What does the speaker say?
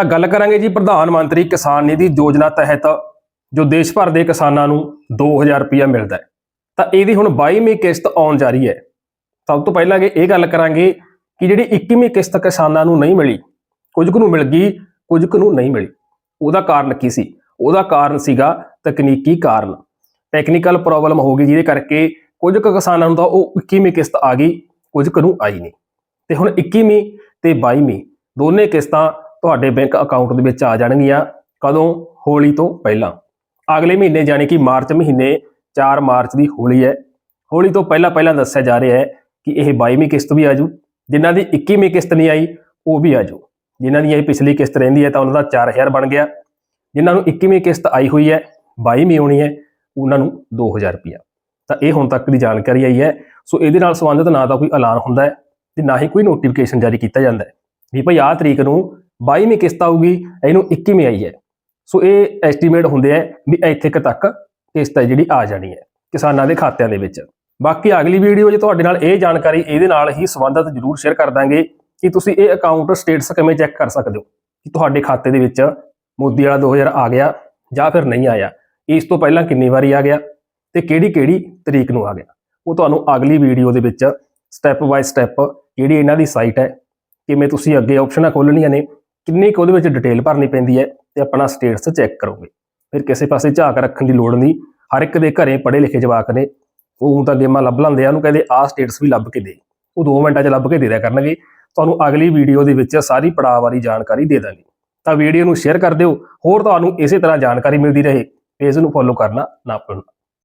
ਤਾਂ ਗੱਲ ਕਰਾਂਗੇ ਜੀ ਪ੍ਰਧਾਨ ਮੰਤਰੀ ਕਿਸਾਨ ਨਿਧੀ ਯੋਜਨਾ ਤਹਿਤ, ਜੋ ਦੇਸ਼ ਭਰ ਦੇ ਕਿਸਾਨਾਂ ਨੂੰ 2000 ਰੁਪਇਆ ਮਿਲਦਾ ਹੈ। ਤਾਂ ਇਹਦੀ ਹੁਣ 22ਵੀਂ ਕਿਸ਼ਤ ਆਉਣ ਜਾ ਰਹੀ ਹੈ। ਸਭ ਤੋਂ ਪਹਿਲਾਂ ਇਹ ਗੱਲ ਕਰਾਂਗੇ ਕਿ ਜਿਹੜੀ 21ਵੀਂ ਕਿਸ਼ਤ ਕਿਸਾਨਾਂ ਨੂੰ ਨਹੀਂ ਮਿਲੀ, ਕੁਝ ਕੁ ਨੂੰ ਮਿਲ ਗਈ, ਕੁਝ ਕੁ ਨੂੰ ਨਹੀਂ ਮਿਲੀ। ਉਹਦਾ ਕਾਰਨ ਕੀ ਸੀ? ਉਹਦਾ ਕਾਰਨ ਸੀਗਾ ਤਕਨੀਕੀ ਕਾਰਨ। ਟੈਕਨੀਕਲ ਪ੍ਰੋਬਲਮ ਹੋ ਗਈ, ਜਿਹਦੇ ਕਰਕੇ ਕੁਝ ਕੁ ਕਿਸਾਨਾਂ ਨੂੰ ਤਾਂ ਉਹ 21ਵੀਂ ਕਿਸ਼ਤ ਆ ਗਈ, ਕੁਝ ਕੁ ਨੂੰ ਆਈ ਨਹੀਂ। ਤੇ ਹੁਣ 21ਵੀਂ ਤੇ 22ਵੀਂ ਦੋਨੇ ਕਿਸ਼ਤਾਂ ਤੁਹਾਡੇ ਬੈਂਕ ਅਕਾਊਂਟ ਦੇ ਵਿੱਚ ਆ ਜਾਣਗੀਆਂ ਕਦੋਂ? ਹੋਲੀ ਤੋਂ ਪਹਿਲਾਂ। ਅਗਲੇ ਮਹੀਨੇ ਯਾਨੀ ਕਿ ਮਾਰਚ ਮਹੀਨੇ 4 ਮਾਰਚ ਦੀ ਹੋਲੀ ਹੈ। ਹੋਲੀ ਤੋਂ ਪਹਿਲਾਂ ਪਹਿਲਾਂ ਦੱਸਿਆ ਜਾ ਰਿਹਾ ਹੈ ਕਿ ਇਹ 22ਵੀਂ ਕਿਸ਼ਤ ਵੀ ਆਜੂ ਜਿਨ੍ਹਾਂ ਦੀ 21ਵੀਂ ਕਿਸ਼ਤ ਨਹੀਂ ਆਈ, ਉਹ ਵੀ ਆਜੂ ਜਿਨ੍ਹਾਂ ਦੀ ਇਹ ਪਿਛਲੀ ਕਿਸ਼ਤ ਰਹਿੰਦੀ ਹੈ ਤਾਂ ਉਹਨਾਂ ਦਾ 4000 ਬਣ ਗਿਆ। ਜਿਨ੍ਹਾਂ ਨੂੰ 21ਵੀਂ ਕਿਸ਼ਤ ਆਈ ਹੋਈ ਹੈ 22ਵੀਂ ਆਉਣੀ ਹੈ, ਉਹਨਾਂ ਨੂੰ 2000 ਰੁਪਇਆ ਤਾਂ ਇਹ ਹੁਣ ਤੱਕ ਦੀ ਜਾਣਕਾਰੀ ਆਈ ਹੈ। ਸੋ ਇਹਦੇ ਨਾਲ ਸੰਬੰਧਿਤ ਨਾ ਤਾਂ ਕੋਈ ਐਲਾਨ ਹੁੰਦਾ ਹੈ ਤੇ ਨਾ ਹੀ ਕੋਈ ਨੋਟੀਫਿਕੇਸ਼ਨ ਜਾਰੀ ਕੀਤਾ ਜਾਂਦਾ ਹੈ। ਵੀ ਭਈ ਆਹ ਤਰੀਕ ਨੂੰ 22ਵੀਂ ਕਿਸ਼ਤ ਆਊਗੀ, ਇਹਨੂੰ 21ਵੀਂ ਆਈ ਹੈ। ਸੋ ਇਹ ਐਸਟੀਮੇਟ ਹੁੰਦੇ ਆ ਵੀ ਇੱਥੇ ਕੁ ਤੱਕ ਕਿਸ਼ਤ ਹੈ ਜਿਹੜੀ ਆ ਜਾਣੀ ਹੈ ਕਿਸਾਨਾਂ ਦੇ ਖਾਤਿਆਂ ਦੇ ਵਿੱਚ। ਬਾਕੀ ਅਗਲੀ ਵੀਡੀਓ 'ਚ ਤੁਹਾਡੇ ਨਾਲ ਇਹ ਜਾਣਕਾਰੀ ਇਹਦੇ ਨਾਲ ਹੀ ਸੰਬੰਧਿਤ ਜ਼ਰੂਰ ਸ਼ੇਅਰ ਕਰ ਦਾਂਗੇ ਕਿ ਤੁਸੀਂ ਇਹ ਅਕਾਊਂਟ ਸਟੇਟਸ ਕਿਵੇਂ ਚੈੱਕ ਕਰ ਸਕਦੇ ਹੋ, ਕਿ ਤੁਹਾਡੇ ਖਾਤੇ ਦੇ ਵਿੱਚ ਮੋਦੀ ਵਾਲਾ 2000 ਆ ਗਿਆ ਜਾਂ ਫਿਰ ਨਹੀਂ ਆਇਆ। ਇਸ ਤੋਂ ਪਹਿਲਾਂ ਕਿੰਨੀ ਵਾਰੀ ਆ ਗਿਆ ਤੇ ਕਿਹੜੀ ਕਿਹੜੀ ਤਰੀਕ ਨੂੰ ਆ ਗਿਆ। ਉਹ ਤੁਹਾਨੂੰ ਅਗਲੀ ਵੀਡੀਓ ਦੇ ਵਿੱਚ ਸਟੈਪ ਬਾਈ ਸਟੈਪ ਜਿਹੜੀ ਇਹਨਾਂ ਦੀ ਸਾਈਟ ਹੈ, ਕਿਵੇਂ ਤੁਸੀਂ ਅੱਗੇ ਆਪਸ਼ਨਾਂ ਖੋਲਣੀਆਂ ਨੇ ਕਿੰਨੀ ਕੁ ਉਹਦੇ ਵਿੱਚ ਡਿਟੇਲ ਭਰਨੀ ਪੈਂਦੀ ਹੈ ਤੇ ਆਪਣਾ ਸਟੇਟਸ ਚੈੱਕ ਕਰੋਗੇ। ਫਿਰ ਕਿਸੇ ਪਾਸੇ ਝਾਕ ਰੱਖਣ ਦੀ ਲੋੜ ਨਹੀਂ, ਹਰ ਇੱਕ ਦੇ ਘਰੇ ਪੜ੍ਹੇ ਲਿਖੇ ਜਵਾਕ ਨੇ, ਉਹ ਹੁਣ ਤਾਂ ਗੇਮਾਂ ਲੱਭ ਲੈਂਦੇ ਆ, ਉਹਨੂੰ ਕਹਿੰਦੇ ਆਹ ਸਟੇਟਸ ਵੀ ਲੱਭ ਕੇ ਦੇ। ਉਹ 2 ਮਿੰਟਾਂ 'ਚ ਲੱਭ ਕੇ ਦੇ ਦਿਆ ਕਰਨਗੇ। ਤੁਹਾਨੂੰ ਅਗਲੀ ਵੀਡੀਓ ਦੇ ਵਿੱਚ ਸਾਰੀ ਪੜਾਅ ਵਾਲੀ ਜਾਣਕਾਰੀ ਦੇ ਦਾਂਗੇ। ਤਾਂ ਵੀਡੀਓ ਨੂੰ ਸ਼ੇਅਰ ਕਰ ਦਿਓ, ਹੋਰ ਤੁਹਾਨੂੰ ਇਸੇ ਤਰ੍ਹਾਂ ਜਾਣਕਾਰੀ ਮਿਲਦੀ ਰਹੇ। ਪੇਜ ਨੂੰ ਫੋਲੋ ਕਰਨਾ ਨਾ ਭੁੱਲਣਾ।